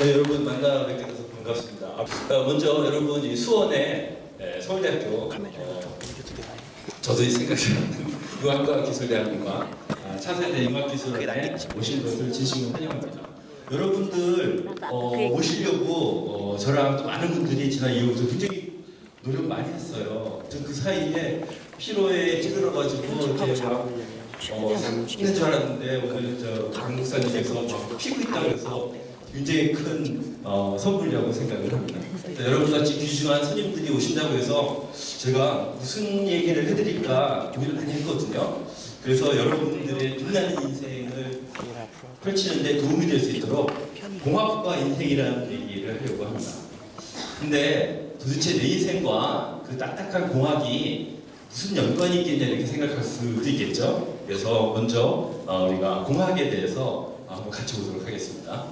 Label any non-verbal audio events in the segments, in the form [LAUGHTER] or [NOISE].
네, 여러분 만나 뵙게 돼서 반갑습니다. 아, 먼저 여러분 이 수원의 예, 서울대학교 어, 저도 이 생각이 나는 유학과 기술대학과 아, 차세대 융합기술원에 오신 것을 진심으로 환영합니다. 여러분들 어, 오시려고 어, 저랑 또 많은 분들이 지난 이후부터 굉장히 노력 많이 했어요. 저그 사이에 피로에 찌들어가지고 이렇게 막 어, 있는 줄 알았는데 오늘 저 강목사님께서 막 피고 있다고 해서 굉장히 큰 어, 선물이라고 생각을 합니다. 네, 여러분 같이 귀중한 손님들이 오신다고 해서 제가 무슨 얘기를 해드릴까 고민을 많이 했거든요. 그래서 여러분들의 빛나는 인생을 펼치는데 도움이 될 수 있도록 공학과 인생이라는 얘기를 하려고 합니다. 근데 도대체 내 인생과 그 딱딱한 공학이 무슨 연관이 있겠냐 이렇게 생각할 수도 있겠죠. 그래서 먼저 어, 우리가 공학에 대해서 한번 같이 보도록 하겠습니다.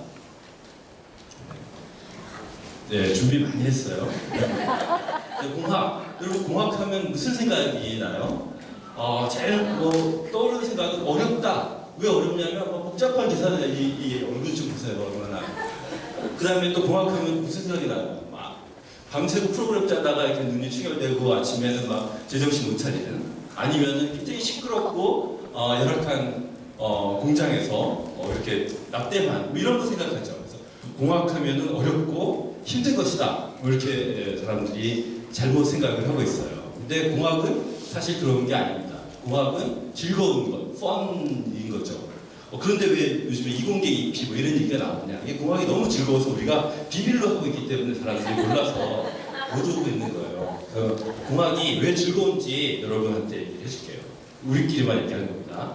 네, 준비 많이 했어요. 네, 공학, 여러분 공학하면 무슨 생각이 나요? 어, 제일 뭐 떠오르는 생각은 어렵다. 왜 어렵냐면 뭐 복잡한 계산을 이, 이 얼굴 좀 보세요, 얼마나. 그 다음에 또 공학하면 무슨 생각이 나요? 막 밤새고 프로그램 짜다가 이렇게 눈이 충혈되고 아침에는 막 제정신 못 차리는 아니면은 굉장히 시끄럽고 어, 열악한 어, 공장에서 어, 이렇게 납땜한 뭐 이런 거 생각하죠. 그래서 공학하면은 어렵고 힘든 것이다. 뭐 이렇게 예, 사람들이 잘못 생각을 하고 있어요. 근데 공학은 사실 그런 게 아닙니다. 공학은 즐거운 것, 펀인 거죠. 어, 그런데 왜 요즘에 이공계 입시 뭐 이런 얘기가 나오냐? 이게 공학이 너무 즐거워서 우리가 비밀로 하고 있기 때문에 사람들이 몰라서 못 오고 있는 거예요. 그 공학이 왜 즐거운지 여러분한테 얘기해 줄게요. 우리끼리만 얘기하는 겁니다.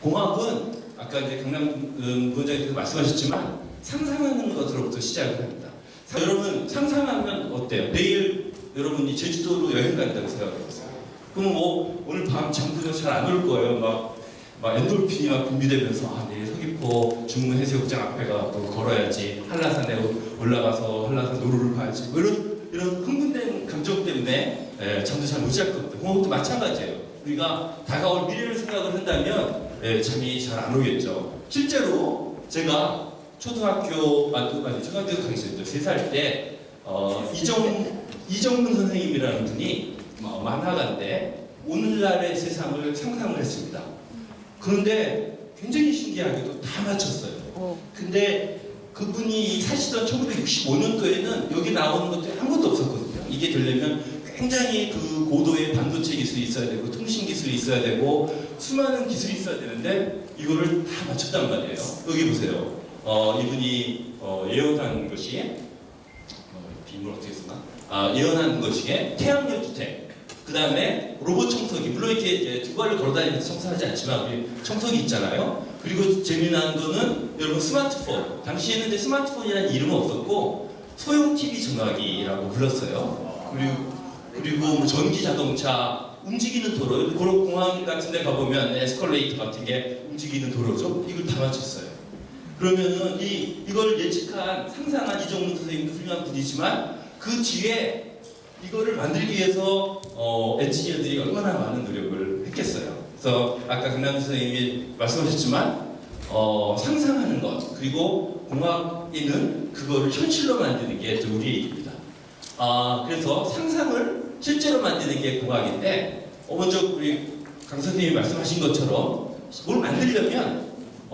공학은 아까 이제 강남 음, 부원장님께서 말씀하셨지만 상상하는 것으로부터 시작을 합니다. 사- 여러분 상상하면 어때요? 내일 여러분이 제주도로 여행 간다고 생각해 보세요. 그럼 뭐 오늘 밤 잠도 잘안 올 거예요. 막, 막 엔돌핀이 막 분비되면서 아 내일 서귀포 중문 해수욕장 앞에 가또 걸어야지 한라산에 올라가서 한라산 노루를 봐야지 뭐 이런 이런 흥분된 감정 때문에 예, 잠도 잘 못 잘 겁니다. 공학도 마찬가지예요. 우리가 다가올 미래를 생각을 한다면 예, 잠이 잘 안 오겠죠. 실제로 제가 초등학교 아, 그, 아니 초등학교 강의했죠. 세살 때 어, 이정 이정문 선생님이라는 분이 어, 만화가인데 오늘날의 세상을 상상을 했습니다. 그런데 굉장히 신기하게도 다 맞췄어요. 근데 그분이 사시던 1965년도에는 여기 나오는 것들이 아무것도 없었거든요. 이게 되려면 굉장히 그 고도의 반도체 기술이 있어야 되고 통신 기술이 있어야 되고 수많은 기술이 있어야 되는데 이거를 다 맞췄단 말이에요. 여기 보세요. 어, 이분이 어, 예언한 것이 어, 비밀 어떻게 쓰나? 아, 예언한 것이 태양열 주택. 그 다음에 로봇 청소기. 물론 이렇게 이제 두 발로 걸어다니면서 청소하지 않지만 청소기 있잖아요. 그리고 재미난 거는 여러분 스마트폰. 당시에는 스마트폰이라는 이름은 없었고 소형 TV 전화기라고 불렀어요. 그리고 그리고 뭐 전기 자동차, 움직이는 도로, 그런 공항 같은 데 가보면 에스컬레이터 같은 게 움직이는 도로죠. 이걸 다 맞췄어요. 그러면은 이, 이걸 예측한, 상상한 이정문 선생님도 훌륭한 분이지만 그 뒤에 이거를 만들기 위해서 어, 엔지니어들이 얼마나 많은 노력을 했겠어요. 그래서 아까 강남 선생님이 말씀하셨지만 어, 상상하는 것 그리고 공학에는 그거를 현실로 만드는 게또 우리의 일입니다. 아, 그래서 상상을 실제로 만드는 게 공학인데 어, 먼저 우리 강 선생님이 말씀하신 것처럼 뭘 만들려면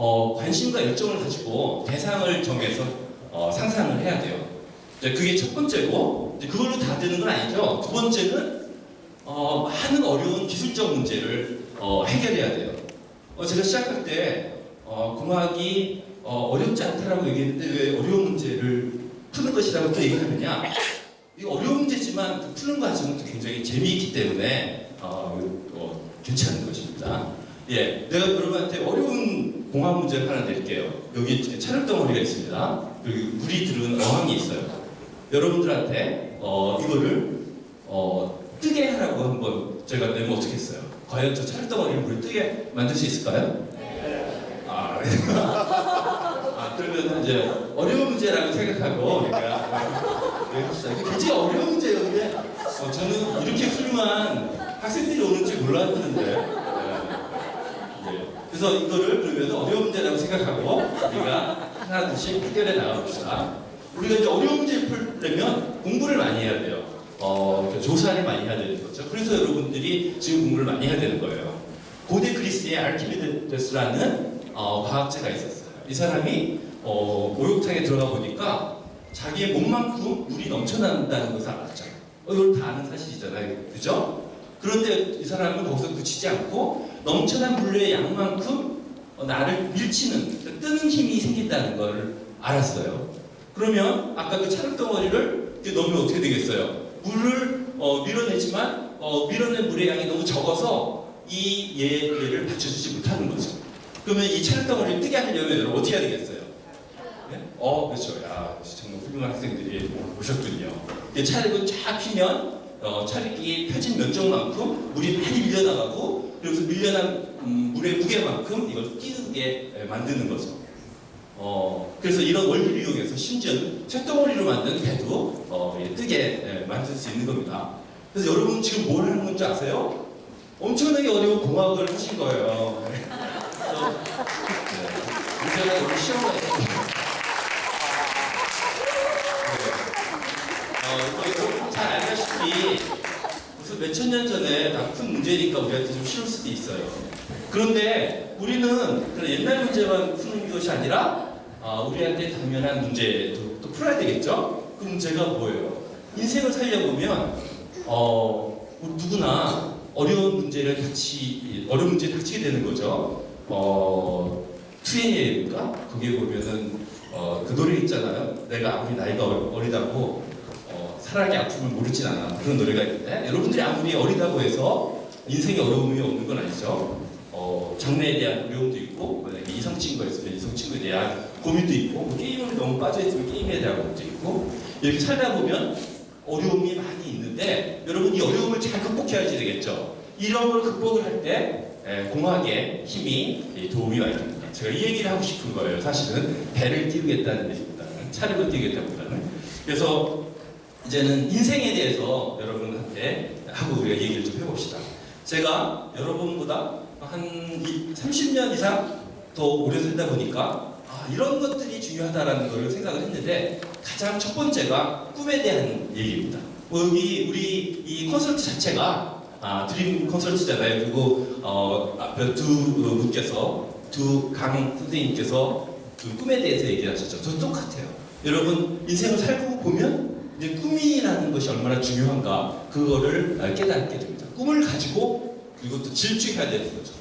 어, 관심과 열정을 가지고 대상을 정해서 어, 상상을 해야 돼요. 이제 그게 첫 번째고 그걸로 다 되는 건 아니죠. 두 번째는 어, 많은 어려운 기술적 문제를 어, 해결해야 돼요. 어, 제가 시작할 때 어, 공학이 어, 어렵지 않다라고 얘기했는데 왜 어려운 문제를 푸는 것이라고 또 얘기하느냐? 이 어려운 문제지만 그 푸는 과정은 또 굉장히 재미있기 때문에 어, 어, 괜찮은 것입니다. 예, 내가 여러분한테 어려운 공학 문제를 하나 낼게요. 여기 촬영 덩어리가 있습니다. 여기 물이 들은 어항이 있어요. 여러분들한테 어, 이거를 어, 뜨게 하라고 한번 제가 내면 어떻게 했어요? 과연 저 촬영 덩어리를 물에 뜨게 만들 수 있을까요? 아, 네. [LAUGHS] 아 그러면 이제 어려운 문제라고 생각하고 우리가 네, 합시다. 굉장히 어려운 문제예요. 근데 어, 저는 이렇게 훌륭한 학생들이 오는 줄 몰랐는데. 그래서 이거를 그러면 어려운 문제라고 생각하고 우리가 하나둘씩 해결해 나갑시다. 우리가 이제 어려운 문제를 풀려면 공부를 많이 해야 돼요. 어, 그 조사를 많이 해야 되는 거죠. 그래서 여러분들이 지금 공부를 많이 해야 되는 거예요. 고대 그리스에 알키메데스라는 어, 과학자가 있었어요. 이 사람이 어, 목욕탕에 들어가 보니까 자기의 몸만큼 물이 넘쳐난다는 것을 알았죠. 어, 이걸 다 아는 사실이잖아요. 그죠? 그런데 이 사람은 거기서 그치지 않고 넘쳐난 물의 양만큼 어, 나를 밀치는, 그러니까 뜨는 힘이 생긴다는 걸 알았어요. 그러면 아까 그 차흙 덩어리를 이렇게 넣으면 어떻게 되겠어요? 물을 어, 밀어내지만 어, 밀어낸 물의 양이 너무 적어서 이 얘, 얘를 받쳐주지 못하는 거죠. 그러면 이 차흙 덩어리를 뜨게 하려면 여러분 어떻게 해야 되겠어요? 네? 어, 그렇죠. 야, 정말 훌륭한 학생들이 오셨군요. 이 찰흙을 쫙 피면 어, 찰흙이 펴진 면적만큼 물이 많이 밀려나가고 그래서 밀려난 음, 물의 무게만큼 이걸 띄게 예, 만드는 거죠. 어, 그래서 이런 원리를 이용해서 심지어 쇳덩어리로 만든 배도 어, 예, 뜨게 예, 만들 수 있는 겁니다. 그래서 여러분 지금 뭘 하는 건지 아세요? 엄청나게 어려운 공학을 하신 거예요. [LAUGHS] 그래서 네, 너무 쉬운 거 같아요. 어, 이거 여러분 잘 알다시피 무슨 몇천 년 전에 나쁜 문제니까 우리한테 좀 쉬울 수도 있어요. 그런데 우리는 그런 옛날 문제만 푸는 것이 아니라 아, 우리한테 당면한 문제도 또 풀어야 되겠죠? 그 문제가 뭐예요? 인생을 살려보면 어, 누구나 어려운 문제를 같이 어려운 문제에 닥치게 되는 거죠. 어, 투애니인가 거기에 보면은 어, 그 노래 있잖아요. 내가 아무리 나이가 어- 어리다고 어, 사랑의 아픔을 모르진 않아 그런 노래가 있는데 여러분들이 아무리 어리다고 해서 인생에 어려움이 없는 건 아니죠. 어, 장래에 대한 어려움도 있고 만약에 이성 친구가 있으면 이성 친구에 대한 고민도 있고 뭐 게임을 너무 빠져 있으면 게임에 대한 고민도 있고 이렇게 살다 보면 어려움이 많이 있는데 여러분 이 어려움을 잘 극복해야지 되겠죠. 이런 걸 극복을 할 때 공학의 힘이 이 도움이 많이 됩니다. 제가 이 얘기를 하고 싶은 거예요. 사실은 배를 띄우겠다는 얘기보다는 차력을 띄우겠다보다는 그래서 이제는 인생에 대해서 여러분한테 하고 우리가 얘기를 좀 해봅시다. 제가 여러분보다 한 이- 30년 이상 더 오래 살다 보니까 아, 이런 것들이 중요하다라는 걸 생각을 했는데 가장 첫 번째가 꿈에 대한 얘기입니다. 뭐 여기 우리 이 콘서트 자체가 아, 드림 콘서트잖아요. 그리고 어, 앞에 두 분께서 두 강 선생님께서 그 꿈에 대해서 얘기하셨죠. 저 똑같아요. 여러분 인생을 살고 보면 이제 꿈이라는 것이 얼마나 중요한가 그거를 아, 깨닫게 됩니다. 꿈을 가지고 그리고 또 질주해야 되는 거죠.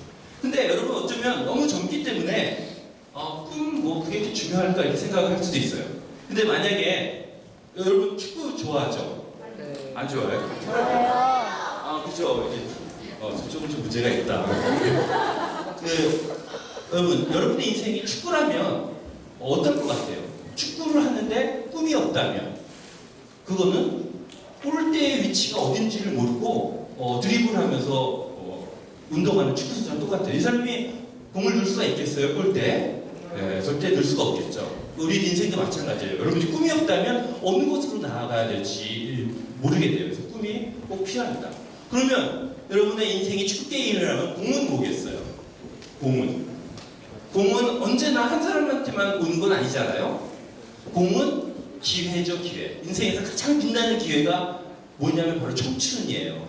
근데 여러분 어쩌면 너무 젊기 때문에 어, 꿈뭐 그게 이렇게 중요할까 이렇게 생각을 할 수도 있어요. 근데 만약에 여러분 축구 좋아하죠? 안 좋아해요? 아 그죠. 이제 어, 저쪽은 좀 문제가 있다. 그, 여러분 여러분의 인생이 축구라면 어떨 것 같아요? 축구를 하는데 꿈이 없다면 그거는 골대의 위치가 어딘지를 모르고 어, 드리블하면서 어, 운동하는 축구 선수랑 똑같아요. 이 사람이 공을 넣을 수가 있겠어요? 골대? 네, 절대 넣을 수가 없겠죠. 우리 인생도 마찬가지예요. 여러분이 꿈이 없다면 어느 곳으로 나아가야 될지 모르게 돼요. 그래서 꿈이 꼭 필요합니다. 그러면 여러분의 인생이 축구 게임이라면 공은 뭐겠어요? 공은 공은 언제나 한 사람한테만 오는 건 아니잖아요. 공은 기회죠, 기회. 인생에서 가장 빛나는 기회가 뭐냐면 바로 청춘이에요.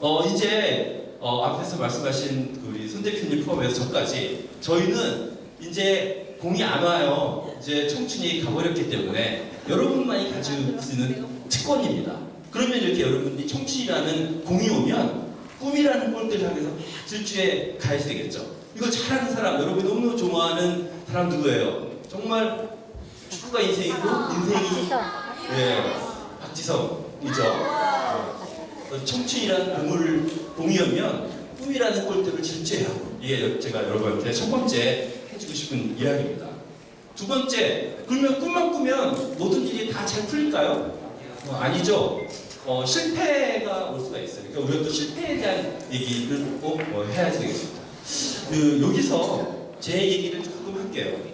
어, 이제, 어, 앞에서 말씀하신 그 우리 손 대표님 포함해서 저까지 저희는 이제 공이 안 와요. 이제 청춘이 가버렸기 때문에 여러분만이 가지고 있는 특권입니다. 그러면 이렇게 여러분이 청춘이라는 공이 오면 꿈이라는 골대를 향해서 막 질주해 가야 되겠죠. 이거 잘하는 사람, 여러분이 너무 좋아하는 사람 누구예요? 정말 축구가 인생이고 인생이 예, 박지성이죠. 어, 청춘이라는 꿈을 공이오면 꿈이라는 질주해야 하고 이게 제가 여러분한테 첫 번째 해주고 싶은 이야기입니다. 두 번째, 그러면 꿈만 꾸면 모든 일이 다 잘 풀릴까요? 어, 아니죠. 어, 실패가 올 수가 있어요. 그러니까 우리가 또 실패에 대한 얘기를 꼭 어, 해야 되겠습니다. 그, 여기서 제 얘기를 조금 할게요.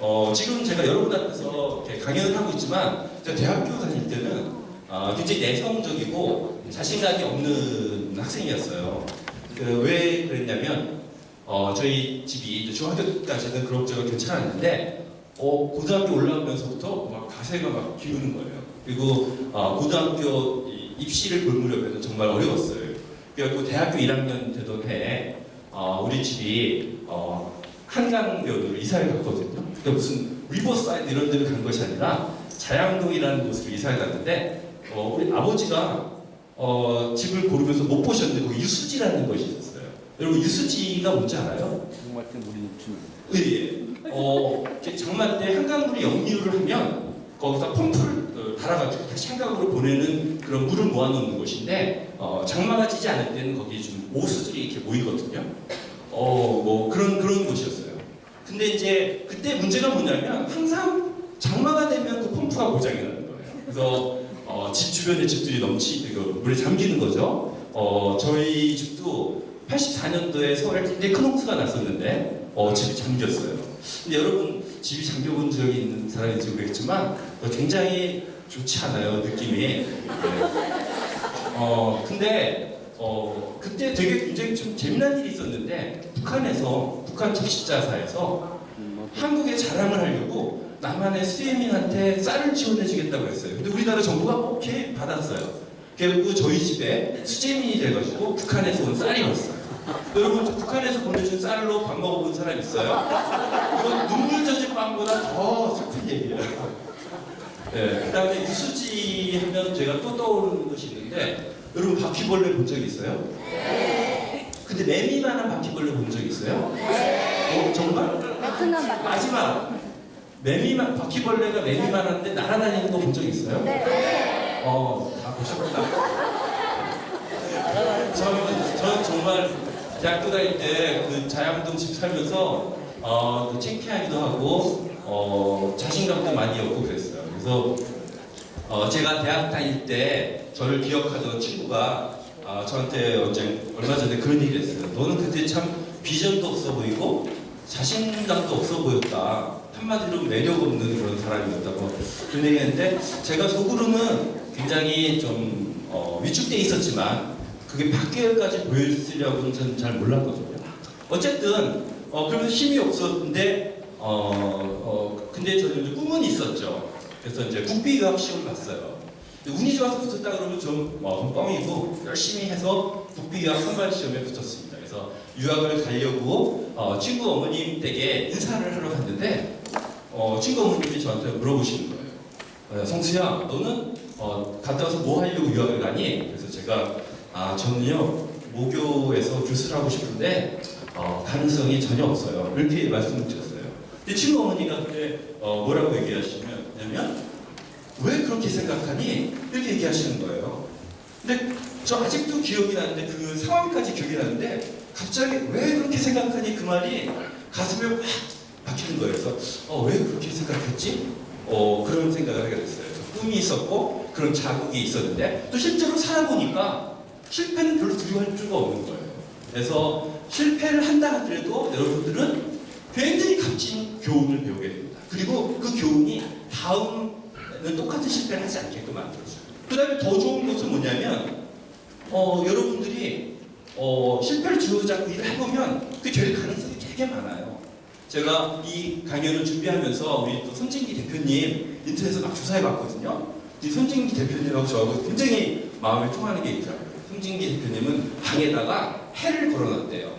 어, 지금 제가 여러분 앞에서 강연을 하고 있지만 대학교 다닐 때는 어, 굉장히 내성적이고 자신감이 없는 학생이었어요. 그, 왜 그랬냐면 어, 저희 집이 이제 중학교 까지는 그럭저럭 괜찮았는데 어, 고등학교 올라오면서부터 막 가세가 막 기우는 거예요. 그리고 어, 고등학교 이- 입시를 볼 무렵에는 정말 어려웠어요. 그래갖고 대학교 1학년 되던 해에 어, 우리 집이 어, 한강변으로 이사를 갔거든요. 그러니까 무슨 리버사이드 이런 데를 간 것이 아니라 자양동이라는 곳으로 이사를 갔는데 어, 우리 아버지가 어, 집을 고르면서 못 보셨는데 거기 유수지라는 것이 있었어요. 여러분 유수지가 뭔지 알아요? 정말 때 물이 넘치는 예. 어, 이렇게 장마 때 한강물이 역류를 하면 거기다 펌프를 어, 달아가지고 다시 한강으로 보내는 그런 물을 모아놓는 곳인데 어, 장마가 지지 않을 때는 거기에 좀 오수들이 이렇게 모이거든요. 어, 뭐 그런 그런 곳이었어요. 근데 이제 그때 문제가 뭐냐면 항상 장마가 되면 그 펌프가 고장이 나는 거예요. 그래서 어, 집 주변에 집들이 넘치 그 물에 잠기는 거죠. 어, 저희 집도 84년도에 서울에 굉장히 큰 홍수가 났었는데 어, 집이 잠겼어요. 근데 여러분 집이 잠겨본 적이 있는 사람인지 모르겠지만 어, 굉장히 좋지 않아요 느낌이. 네. 어 근데 어 그때 되게 굉장히 좀 재미난 일이 있었는데 북한에서 북한 적십자사에서 한국에 자랑을 하려고 남한의 수혜민한테 쌀을 지원해주겠다고 했어요. 근데 우리나라 정부가 오케이 받았어요. 결국 저희 집에 수재민이 돼가지고 북한에서 온 쌀이 왔어요. 여러분 저 북한에서 보내준 쌀로 밥 먹어본 사람 있어요? 이건 눈물 젖은 빵보다 더 슬픈 얘기예요. 네, 그 다음에 유수지 하면 제가 또 떠오르는 것이 있는데 여러분 바퀴벌레 본 적 있어요? 근데 매미만한 바퀴벌레 본 적 있어요? 어, 정말? 베트남. 마지막 매미만 바퀴벌레가 매미만한데 날아다니는 거 본 적 있어요? 네. 어, 다 보셨구나. 저는, 저는 정말 대학교 다닐 때 그 자양동 집 살면서 어, 또 창피하기도 하고 어, 자신감도 많이 얻고 그랬어요. 그래서 어, 제가 대학 다닐 때 저를 기억하던 친구가 아, 저한테 언제 얼마 전에 그런 얘기를 했어요. 너는 그때 참 비전도 없어 보이고 자신감도 없어 보였다. 한마디로 매력 없는 그런 사람이었다고 그런 얘기했는데 제가 속으로는 굉장히 좀 어, 위축돼 있었지만 그게 밖에까지 보였으려고는 저는 잘 몰랐거든요. 어쨌든 어, 그러면서 힘이 없었는데 어, 어, 근데 저는 꿈은 있었죠. 그래서 이제 국비유학 시험을 봤어요. 근데 운이 좋아서 붙었다 그러면 좀 어, 뻥이고 열심히 해서 국비유학 선발 시험에 붙었습니다. 그래서 유학을 가려고 어, 친구 어머님 댁에 인사를 하러 갔는데 어, 친구 어머님이 저한테 물어보시는 거예요. 어, 성수야, 너는 어, 갔다 와서 뭐 하려고 유학을 가니? 그래서 제가 아 저는요 모교에서 교수를 하고 싶은데 어, 가능성이 전혀 없어요. 이렇게 말씀을 드렸어요. 근데 친구 어머니가 그때 어, 뭐라고 얘기하시냐면 왜 그렇게 생각하니? 이렇게 얘기하시는 거예요. 근데 저 아직도 기억이 나는데 그 상황까지 기억이 나는데 갑자기 왜 그렇게 생각하니 그 말이 가슴에 확 박히는 거예요. 그래서 어, 왜 그렇게 생각했지? 어, 그런 생각을 하게 됐어요. 그래서 꿈이 있었고 그런 자극이 있었는데 또 실제로 살아보니까 실패는 별로 두려워할 필요가 없는 거예요. 그래서 실패를 한다 하더라도 여러분들은 굉장히 값진 교훈을 배우게 됩니다. 그리고 그 교훈이 다음 에는 똑같은 실패를 하지 않게끔 만들어줘요. 그 다음에 더 좋은 것은 뭐냐면 어, 여러분들이 어, 실패를 주저잡고 일을 해보면 그게 될 가능성이 되게 많아요. 제가 이 강연을 준비하면서 우리 또 손진기 대표님 인터넷에서 막 조사해 봤거든요. 이 손진기 대표님하고 저하고 굉장히 마음에 통하는 게 있더라고요. 손진기 대표님은 방에다가 해를 걸어놨대요.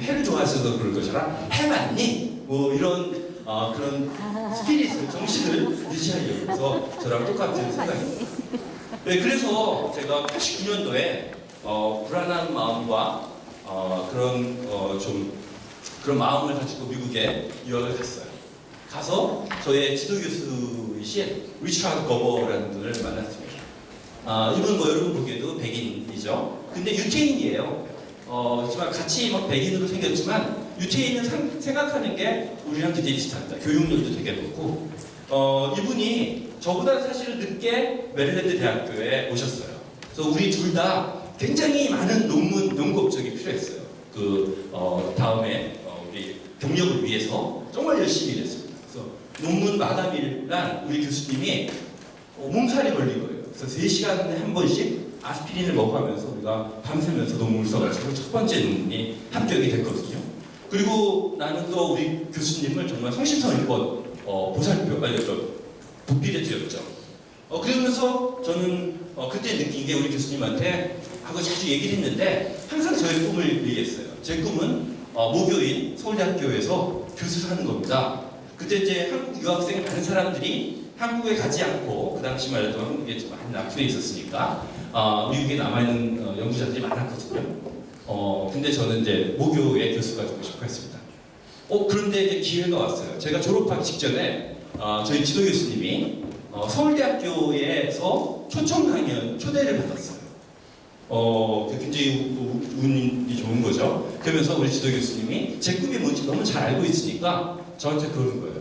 해를 좋아하셔서 그럴 것이라 해봤니? 뭐 이런 어, 그런 스피릿을 정신을 유지하려고 해서 저랑 똑같은 생각입니다. 네, 그래서 제가 89년도에 어, 불안한 마음과 어, 그런 어, 좀 그런 마음을 가지고 미국에 유학을 갔어요. 가서 저의 지도 교수이신 리차드 거버라는 분을 만났습니다. 아, 이분 뭐 여러분 보기에도 백인이죠. 근데 유태인이에요. 어, 하지만 같이 막 백인으로 생겼지만 유태인은 상- 생각하는 게 우리랑 되게 비슷합니다. 교육열도 되게 높고 어, 이분이 저보다 사실 늦게 메릴랜드 대학교에 오셨어요. 그래서 우리 둘 다 굉장히 많은 논문, 연구 업적이 필요했어요. 그 어, 다음에 어, 우리 경력을 위해서 정말 열심히 일했습니다. 그래서 논문 마감일날 우리 교수님이 어, 몸살이 걸린 거예요. 그래서 3시간에 한 번씩 아스피린을 먹어가면서 우리가 밤새면서 논문을 써가지고 첫 번째 논문이 합격이 됐거든요. 그리고 나는 또 우리 교수님을 정말 성심성의껏 어, 보살펴 아니 저 부필해 드렸죠. 어, 그러면서 저는 어, 그때 느낀 게 우리 교수님한테 하고 자주 얘기를 했는데 항상 저의 꿈을 얘기했어요. 제 꿈은 어, 모교인 서울대학교에서 교수를 하는 겁니다. 그때 이제 한국 유학생 많은 사람들이 한국에 가지 않고 그 당시만 해도 한국에 좀 많이 납치돼 있었으니까 어, 미국에 남아있는 어, 연구자들이 많았거든요. 어, 근데 저는 이제 모교의 교수가 되고 싶어 했습니다. 어, 그런데 이제 기회가 왔어요. 제가 졸업하기 직전에 어, 저희 지도 교수님이 어, 서울대학교에서 초청 강연 초대를 받았어요. 어, 그 굉장히 운이 좋은 거죠. 그러면서 우리 지도 교수님이 제 꿈이 뭔지 너무 잘 알고 있으니까 저한테 그러는 거예요.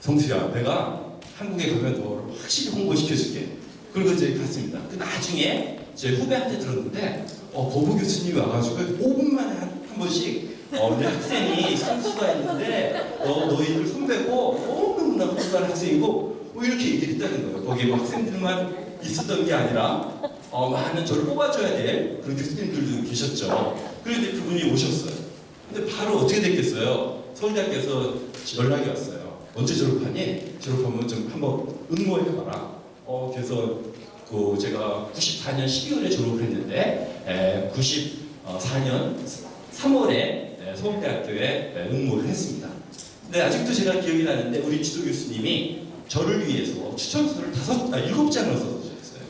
성수야, 내가 한국에 가면 너를 확실히 홍보시켜줄게. 그리고 이제 갔습니다. 그 나중에 제 후배한테 들었는데, 어, 거부 교수님이 와가지고 5분 만에 한, 한 번씩, 어, 우리 학생이 선수가 있는데, 어, 너희들 선배고, 너무나 훌륭한 학생이고, 뭐 이렇게 얘기를 했다는 거예요. 거기 뭐 학생들만 있었던 게 아니라, 어, 많은 저를 뽑아줘야 될 그런 교수님들도 계셨죠. 그런데 그분이 오셨어요. 근데 바로 어떻게 됐겠어요? 서울대학교에서 연락이 왔어요. 언제 졸업하니? 졸업하면 좀 한번 응모해봐라. 어, 그래서 그 제가 94년 12월에 졸업을 했는데, 에, 94년 3월에 서울대학교에 에, 응모를 했습니다. 근데 아직도 제가 기억이 나는데 우리 지도 교수님이 저를 위해서 추천서를 다섯, 아, 일곱 장을 써주셨어요.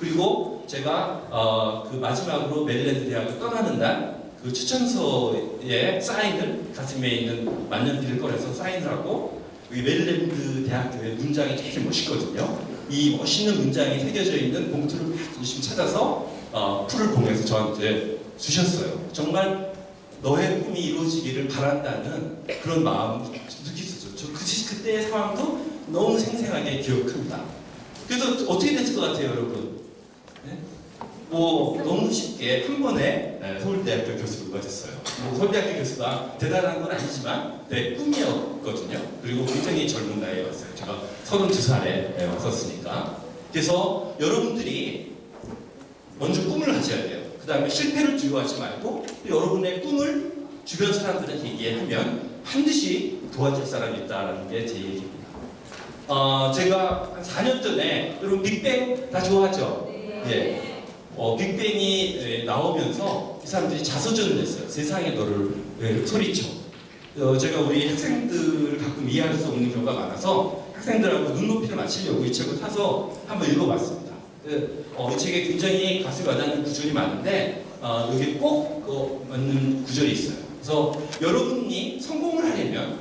그리고 제가 어, 그 마지막으로 메릴랜드 대학을 떠나는 날 그 추천서에 사인을 가슴에 있는 만년필을 꺼내서 사인을 하고 여기 메릴랜드 대학교의 문장이 되게 멋있거든요. 이 멋있는 문장이 새겨져 있는 봉투를 막 열심히 찾아서 어, 풀을 봉해서 저한테 주셨어요. 정말 너의 꿈이 이루어지기를 바란다는 그런 마음 느꼈었죠. 저 그, 그때의 상황도 너무 생생하게 기억합니다. 그래서 어떻게 됐을 것 같아요, 여러분? 네? 뭐 너무 쉽게 한 번에 네, 서울대학교 교수가 됐어요. 뭐 서울대학교 교수가 대단한 건 아니지만 내 꿈이었거든요. 그리고 굉장히 젊은 나이에 왔어요. 제가 32살에 왔었으니까. 그래서 여러분들이 먼저 꿈을 가져야 돼요. 그 다음에 실패를 두려워하지 말고 여러분의 꿈을 주변 사람들한테 얘기하면 반드시 도와줄 사람이 있다는 게 제 얘기입니다. 어, 제가 한 4년 전에 여러분 빅뱅 다 좋아하죠? 예. 어, 빅뱅이 예, 나오면서 이 사람들이 자서전을 냈어요. 세상에 너를 예, 소리쳐. 어, 제가 우리 학생들을 가끔 이해할 수 없는 경우가 많아서 학생들하고 눈높이를 맞추려고 이 책을 사서 한번 읽어봤습니다. 그, 어, 이 책에 굉장히 가슴에 와닿는 구절이 많은데 어, 여기 꼭 어, 맞는 구절이 있어요. 그래서 여러분이 성공을 하려면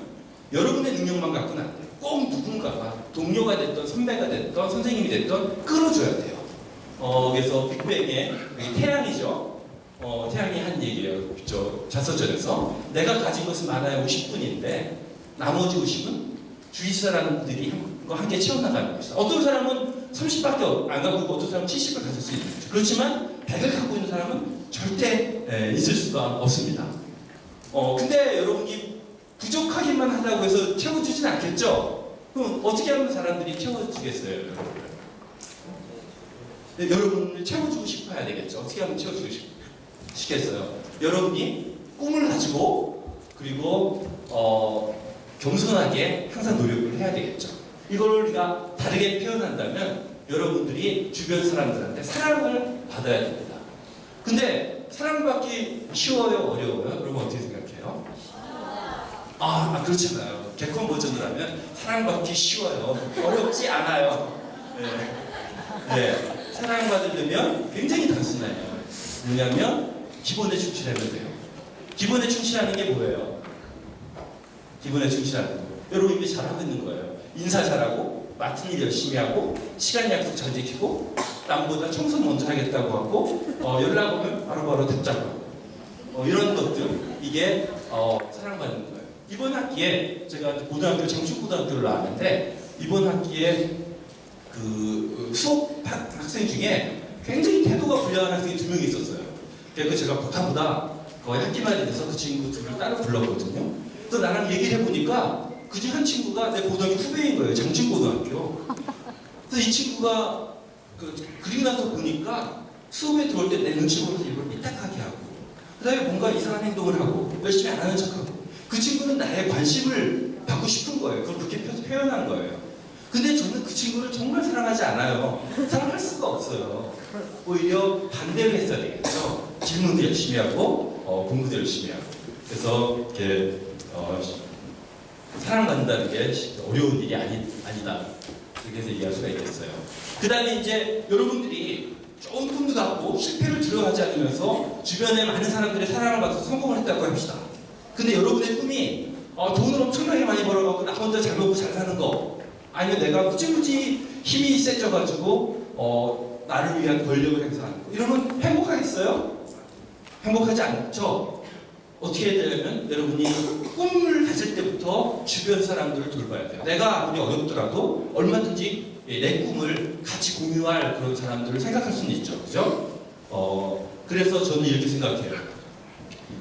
여러분의 능력만 갖고는 안 돼요. 꼭 누군가가 동료가 됐던 선배가 됐던 선생님이 됐던 끌어줘야 돼요. 어, 그래서 빅뱅의 태양이죠. 어, 태양이 한 얘기예요. 저 자서전에서 내가 가진 것은 많아야 50분인데 나머지 50은 주위 사람들이 한개 채워나가는 것이다. 어떤 사람은 30밖에 안 갖고 있고 어떤 사람은 70을 가질 수 있는 거죠. 그렇지만 100을 갖고 있는 사람은 절대 에, 있을 수가 없습니다. 어, 근데 여러분이 부족하기만 한다고 해서 채워주진 않겠죠? 그럼 어떻게 하면 사람들이 채워주겠어요, 여러분을? 네, 여러분을 채워주고 싶어야 되겠죠. 어떻게 하면 채워주고 싶, 싶겠어요? 여러분이 꿈을 가지고 그리고 어, 겸손하게 항상 노력을 해야 되겠죠. 이걸 우리가 다르게 표현한다면 여러분들이 주변 사람들한테 사랑을 받아야 됩니다. 근데 사랑받기 쉬워요, 어려워요? 여러분 어떻게 생각해요? 아, 아 그렇잖아요. 개콘 버전으로 하면 사랑받기 쉬워요. 어렵지 않아요. 네. 네. 사랑받으려면 굉장히 단순해요. 뭐냐면 기본에 충실하면 돼요. 기본에 충실하는 게 뭐예요? 기본에 충실하는 거. 여러분 이게 잘하고 있는 거예요. 인사 잘하고 맡은 일 열심히 하고 시간 약속 잘 지키고 남보다 청소 먼저 하겠다고 하고 어, 연락 오면 바로바로 답장하고 어, 이런 것들 이게 어, 사랑받는 거예요. 이번 학기에 제가 고등학교 장충고등학교를 나왔는데 이번 학기에 그 수업 학- 학생 중에 굉장히 태도가 불량한 학생이 두 명이 있었어요. 그래서 제가 보다보다 거의 학기말이 돼서 그 친구 둘을 따로 불렀거든요. 또 나랑 얘기를 해보니까 그중 한 친구가 내 고등학교 후배인 거예요. 장충고등학교. 그래서 이 친구가 그, 그리고 나서 보니까 수업에 들어올 때 내 눈치 보면서 일부러 삐딱하게 하고 그 다음에 뭔가 이상한 행동을 하고 열심히 안 하는 척하고 그 친구는 나의 관심을 받고 싶은 거예요. 그걸 그렇게 표- 표현한 거예요. 근데 저는 그 친구를 정말 사랑하지 않아요. 사랑할 수가 없어요. 오히려 반대로 했어야 되겠죠. 질문도 열심히 하고 어, 공부도 열심히 하고. 그래서 이렇게 어, 사랑받는다는 게 어려운 일이 아니, 아니다. 그렇게 이해할 수가 있겠어요. 그 다음에 이제 여러분들이 좋은 꿈도 갖고 실패를 들어가지 않으면서 주변에 많은 사람들의 사랑을 받아서 성공을 했다고 합시다. 근데 여러분의 꿈이 어, 돈을 엄청나게 많이 벌어갖고 나 혼자 잘 먹고 잘 사는 거 아니면 내가 무지무지 힘이 세져가지고 어, 나를 위한 권력을 행사하는 거 이러면 행복하겠어요? 행복하지 않죠? 어떻게 해야 되냐면 여러분이 꿈을 가질 때부터 주변 사람들을 돌봐야 돼요. 내가 아무리 어렵더라도 얼마든지 예, 내 꿈을 같이 공유할 그런 사람들을 생각할 수는 있죠. 그죠? 어, 그래서 저는 이렇게 생각해요.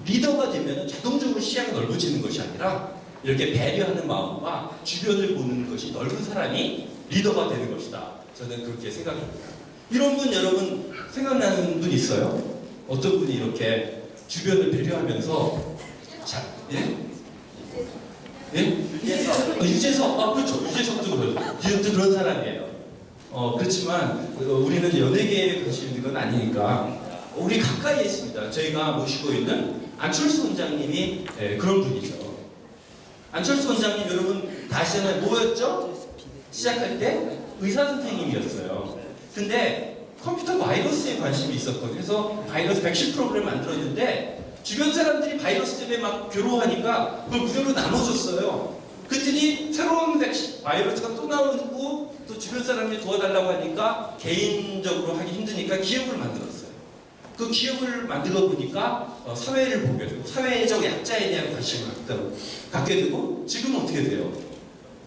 리더가 되면 자동적으로 시야가 넓어지는 것이 아니라 이렇게 배려하는 마음과 주변을 보는 것이 넓은 사람이 리더가 되는 것이다. 저는 그렇게 생각합니다. 이런 분 여러분 생각나는 분 있어요? 어떤 분이 이렇게 주변을 배려하면서 자, 예? 예? 유재석. 어, 유재석, 아 그렇죠. 유재석도 그런, 유재석도 그런 사람이에요. 어 그렇지만 어, 우리는 연예계에 관심 있는 건 아니니까 우리 가까이에 있습니다. 저희가 모시고 있는 안철수 원장님이 예, 그런 분이죠. 안철수 원장님 여러분 다 아시잖아요. 뭐였죠? 시작할 때 의사 선생님이었어요. 근데 컴퓨터 바이러스에 관심이 있었거든요. 그래서 바이러스 백신 프로그램을 만들었는데 주변 사람들이 바이러스 때문에 막 괴로워하니까 그걸 무료로 나눠줬어요. 그랬더니 새로운 백신 바이러스가 또 나오고 또 주변 사람이 도와달라고 하니까 개인적으로 하기 힘드니까 기업을 만들었어요. 그 기업을 만들어 보니까 어, 사회를 보게 되고 사회적 약자에 대한 관심을 갖게- 되고 지금은 어떻게 돼요?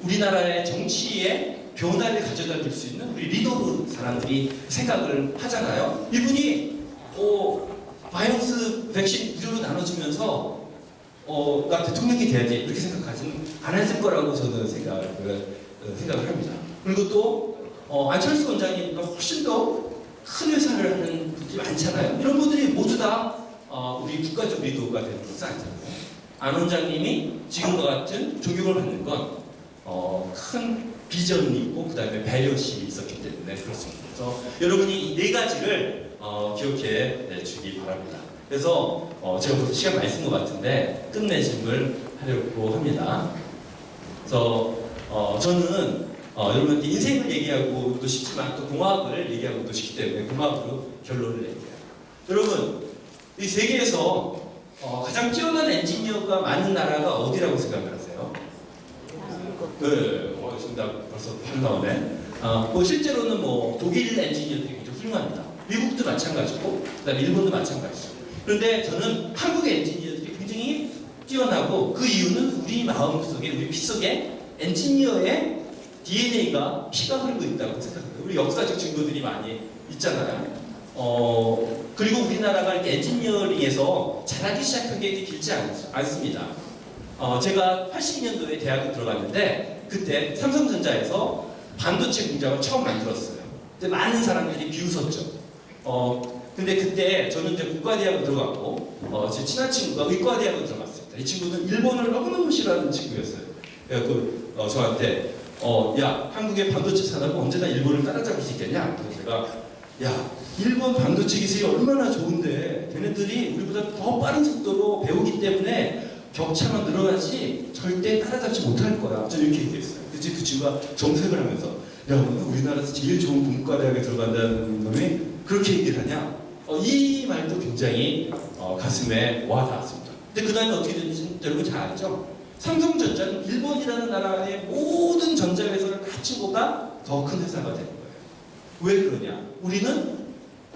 우리나라의 정치에 변화를 가져다 줄 수 있는 우리 리더 사람들이 생각을 하잖아요. 이분이 어, 바이러스 백신 무료로 나눠주면서 어, 나 대통령이 돼야지 이렇게 생각하지는 않았을 거라고 저는 생각을, 어, 생각을 합니다. 그리고 또 어, 안철수 원장님과 훨씬 더 큰 회사를 하는 많잖아요. 이런 분들이 모두 다 어, 우리 국가적 리더가 되는 것은 아니잖아요. 안 원장님이 지금과 같은 존경을 받는 건 어, 큰 비전이 있고 그 다음에 배려심이 있었기 때문에 그렇습니다. 그래서 여러분이 이 네 가지를 어, 기억해 네, 주기 바랍니다. 그래서 어, 제가 벌써 시간 많이 쓴 것 같은데 끝내심을 하려고 합니다. 그래서 어, 저는 어, 여러분한테 인생을 얘기하고도 싶지만 또 공학을 얘기하고도 싶기 때문에 공학으로 결론을 낼게요. 여러분 이 세계에서 어, 가장 뛰어난 엔지니어가 많은 나라가 어디라고 생각을 하세요? 네, 어, 정답 벌써 바로 나오네. 아, 뭐 실제로는 뭐 독일 엔지니어들이 굉장히 훌륭합니다. 미국도 마찬가지고, 그다음 일본도 마찬가지죠. 그런데 저는 한국 엔지니어들이 굉장히 뛰어나고 그 이유는 우리 마음 속에, 우리 피 속에 엔지니어의 DNA가 피가 흐르고 있다고 생각합니다. 우리 역사적 증거들이 많이 있잖아요. 어, 그리고 우리나라가 이렇게 엔지니어링에서 잘하기 시작한 게 길지 않, 않습니다. 어, 제가 82년도에 대학을 들어갔는데 그때 삼성전자에서 반도체 공장을 처음 만들었어요. 근데 많은 사람들이 비웃었죠. 어, 근데 그때 저는 이제 국가대학을 들어갔고 어, 제 친한 친구가 의과대학을 들어갔습니다. 이 친구는 일본을 너무너무 싫어하는 친구였어요. 그래갖고 어, 저한테 어, 야 한국의 반도체 산업은 언제나 일본을 따라잡을 수 있겠냐? 그래서 제가 야 일본 반도체 기술이 얼마나 좋은데 걔네들이 우리보다 더 빠른 속도로 배우기 때문에 격차만 늘어나지 절대 따라잡지 못할 거야. 저는 이렇게 얘기했어요. 그치 그 친구가 정색을 하면서 야 우리나라에서 제일 좋은 문과대학에 들어간다는 놈이 그렇게 얘기를 하냐? 어, 이 말도 굉장히 어, 가슴에 와 닿았습니다. 근데 그 다음에 어떻게 됐는지 여러분 잘 알죠? 삼성전자는 일본이라는 나라의 갖추고가 더큰 회사가 된 거예요. 왜 그러냐? 우리는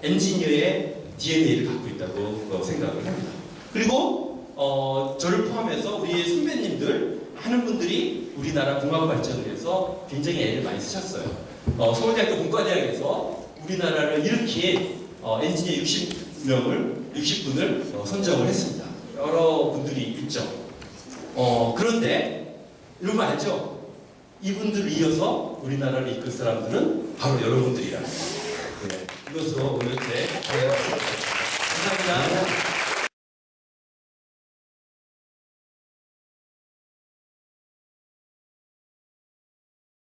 엔지니어의 DNA를 갖고 있다고 어, 생각을 합니다. 그리고 어, 저를 포함해서 우리 선배님들 많은 분들이 우리나라 공학 발전을 위해서 굉장히 애를 많이 쓰셨어요. 어, 서울대학교 공과대학에서 우리나라를 일으킨 어, 엔지니어 60명을 60분을 어, 선정을 했습니다. 여러 분들이 있죠. 어, 그런데 여러분 알죠? 이분들 이어서 우리나라를 이끌 사람들은 바로 여러분들이라. 네. 이것으로 오늘 때제 감사합니다.